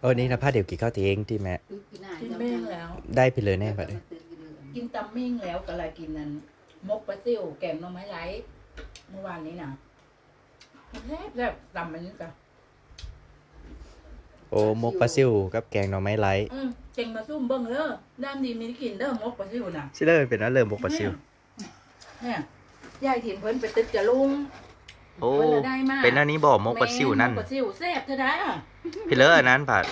โอ้นี่นะผ้าเดี๋ยวกี่ข้าวเตียงที่แม่กินเม่งแล้ว ได้ไปเลยแน่ปะเนี่ยกินตำเม่งแล้วก็เลยกินนั่นมกปลาซิ่วแกงหน่อไม้ไหลเมื่อวานนี้นะแซ่บแซ่บตำมันนี้จ้ะโอ้มกปลาซิวกับแกงหน่อไม้ไร้อืมเจ๋งมาซุ่มเบิ้งเด้อด้ามดีมีได้กินเด้อมกปลาซิ่วน่ะชิเลอร์เป็นว่าเริ่มมกปลาซิวเนี่ยยายถิ่นเพิ่นไปตึกจะลุง โอ้เพิ่นน่ะได้มากเป็นอันนี้บอกมกปลาซิวนั่น แม่มกปลาซิ่วแซ่บเท่าไหร่อะ พี่เลอร์อันนั้นผัด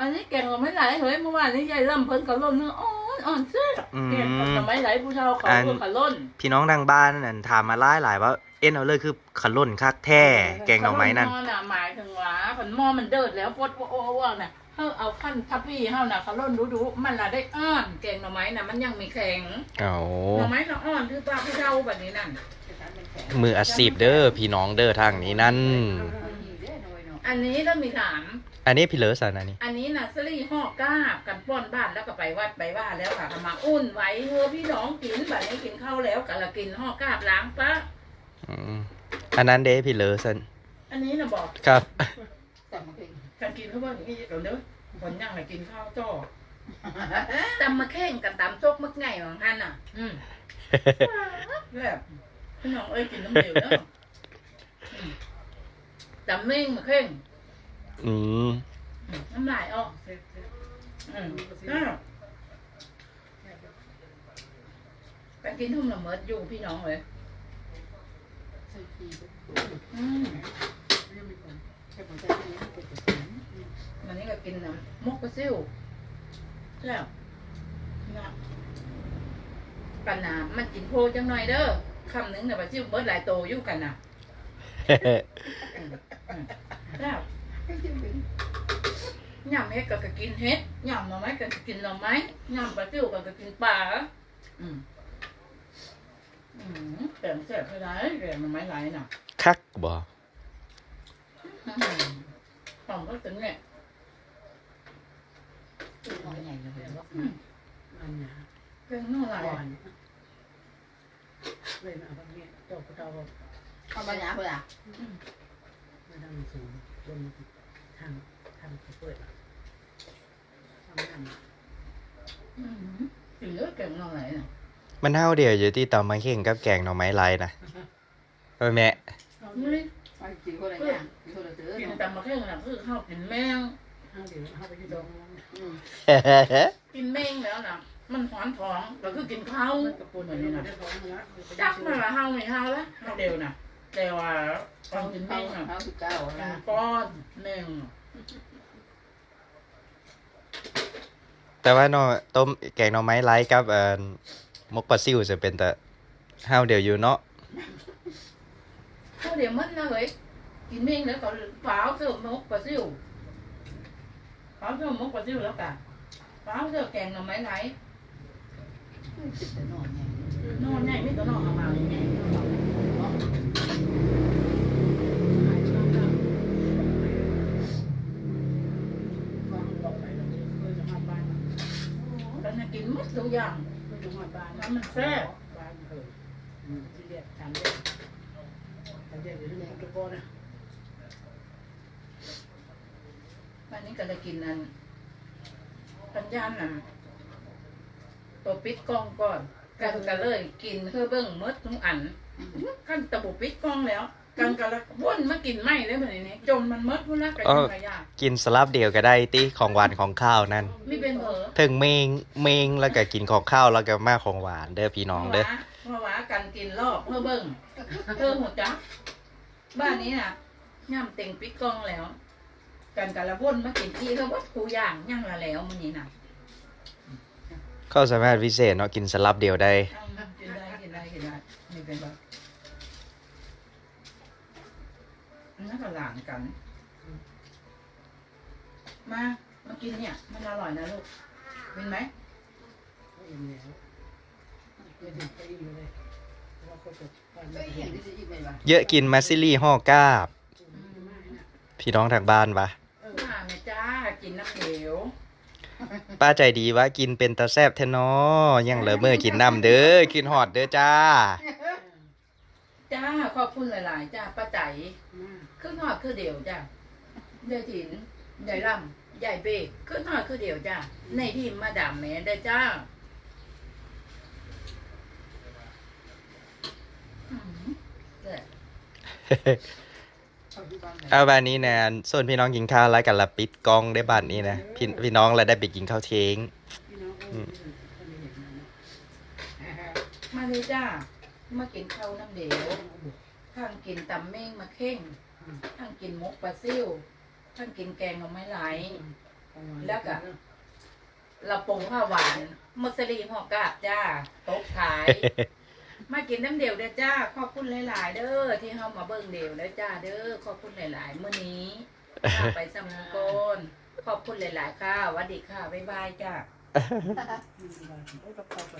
อันนี้แกงหน่อไม้ไหลเฮ้ยเมื่อวานนี้ยายล่ำเพิ่นก็ล่นเนื้ออ่อนอ่อนแซ่บอืมแกงหน่อไม้ไหลผู้เฒ่าเขาอัน เพิ่นก็ล่นพี่น้องทางบ้านนั่นถามมาหลายหลายว่า เอ็นเอาเลยคือขลุ่นคักแท้แกงหน่อไม้นั่น เขาล่น่ะหมายถึงว่าขันหม้อมันเดิดแล้วปดโอ้โอ้น่ะเฮาเอาขั้นทับพี่เฮาน่ะเขาล่นดูดูๆมันละได้อ่อน แกงหน่อไม้น่ะมันยังไม่แข็งเอาหน่อไม้ก็อ่อนคือปลาผู้เฒ่าแบบนี้นั่น มืออาชีพเด้อพี่น้องเด้อทางนี้นั่น อันนี้ก็มีถาม อันนี้พี่เลอร์สันอันนี้ อันนี้น่ะสลี่ห่อกาบกันป้อนบ้านแล้วก็ไปวัดไปว่าแล้วค่ะก็มาอุ่นไว้เฮือพี่น้องกินแบบนี้กินข้าวแล้วก็ละกินห่อกาบล้างปะอืมอันนั้นเด้พี่เลอร์สันอันนี้น่ะบอกครับ กันกินเขาว่าอย่างนี้เดี๋ยวเด้อคนย่างเลยกินข้าวจ้อตำมะแข้งกับตำซกมึกไงของท่านอะ อืมแบบ พี่น้องเอ้ยกินน้ำเดียวเนาะอืมตำเม่งมะแข้งอืมอืมน้ำลายออกอืมอ้าวไปกินทุ่มละเมิดอยู่พี่น้องเลยอืมวันนี้ก็กินน้ำมกกระซิวแล้วนะกันนะมันกินโพจังหน่อยเด้อ คำหนึ่งเนี่ยปลาซิวเบิดหลายโตอยู่กันนะอืมอืมแล้วยำเฮ็ดก็ก็กินเฮ็ดยำหน่อไม้ก็ก็กินหน่อไม้ยำปลาซิวก็ก็กินปลาอืมอืมแต่งแซ่บไปได้แกงหน่อไม้ไหลน่ะคักบ่อืมหอมก็ถึงเนี่ยอืมเครื่องนู่น อะไรเอาไปหาเพื่อนอืมกินเยอเก่งนอนไหนน่ะมันเท่าเดียวอยู่ที่ตำมะเข่งกับแกงหน่อไม้ไร้นะเออแม่ไปกินคนละอย่างกินคนละซื้อกินตำมะเขือน่ะคือข้าวกินแมงกินแมงแล้วนะ มันหอนท้องก็คือกินข้าวเหมือนนี่น่ะจักมาละเฮาไม่เฮาละเฮาเดียวน่ะแต่ว่าตอนกินแมเขางน่ะเขาสิบเก้ากินะนป้อนแมงแต่ว่าเนาะต้มแกงหน่อไม้ไร้กับเอ่อมกปลาซิวจะเป็นแต่ห้าวเดียวอยู่เนาะข้าวเดียวมันนะเฮ้ยกินแมงแล้วก็เปล่าเสิร์ฟมกปลาซิวเปล่าเสิร์ฟมกปลาซิวแล้วกันเปล่าเสิร์ฟแกงหน่อไม้ไหลจิตจะ นอนไงนอนใหญ่ไม่ตัวนอนเอามาเลยไงตอนนี้กินหมดทุกอย่างน้ำมันแซ่บวันนี้ก็ได้กินนั่นปัญญาน่ะ ตัวปิดกล้องก่อนกันก็เลยกินเพื่อเบิ้งหมดทุกอันกันตะบุปิดกล้องแล้ว กันก็เลยวนมากินไม่เลยแบบนี้จนมันหมดพุ่นละกันยังไงยากกินสลับเดียวก็ได้ติของหวานของข้าวนั่นไม่เป็นเหรอถึงเมงเมงแล้วก็กินของข้าวแล้วก็มาของหวานเด้อพี่น้องเด้อเพราะว่ากันกินรอบเพื่อเบิ้งเพื่อหัวจักบ้านนี้น่ะย่ำเต็งปิดกล้องแล้ว กันกะละวนมากินที่เขาวัดครูย่างย่างละแล้วมันนี่น่ะ ข้าสามารถพิเศษเนาะกินสลับเดียวได้เอากินได้กินได้กินได้ไม่เป็นไรนั่นก็หลานกัน มา มากินเนี่ย มันอร่อยนะลูกเป็นไหมก็เห็นที่จะอิ่มไหมเยอะกินมาซิลี่ห่อกาบ พี่น้องทางบ้านปะมาแม่จ้า กินน้ำเหลว ป้าใจดีว่ากินเป็นตาแซบแท้นอยังเหลือเมื่อกินน้ำเด้อกินหอดเด้อจ้า จ้าขอบคุณหลาย ๆ จ้าป้าใจขึ้นหอดคือเดียวจ้าเดี๋ยวถินใหญ่ร่ำใหญ่เบกคือน้อยคือเดียวจ้าในที่มาดามแม่ได้อจ้า เอาที่บ้านไหนเอาบ้านนี้นะส่วนพี่น้องกินข้าวแล้วกันละปิดกล้องได้บ้านนี้นะพี่พี่น้องแล้วได้ไปกินข้าวเช้งพี่น้องเอ้ยคนนี้เห็นนะมาเลยจ้ามากินข้าวน้ำเดียวทั้งกินตำเม่งมาเข่งทั้งกินหมกปลาซิ่วทั้งกินแกงหน่อไม้ไหลแล้วก็เราปรุงข้าวหวานมัสลีหอกกาบจ้าโต๊ะขาย มากินน้ำเดียวเด้อจ้า ขอบคุณหลาย ๆ เด้อที่เฮามาเบิ่งเดียวเด้อจ้าเด้อขอบคุณหลาย ๆ มื้อนี้ลาไปสำนึกก่อนขอบคุณหลาย ๆ ค่ะหวัสดีค่ะบ๊ายบายจ้าอืมบ้านเข้าไป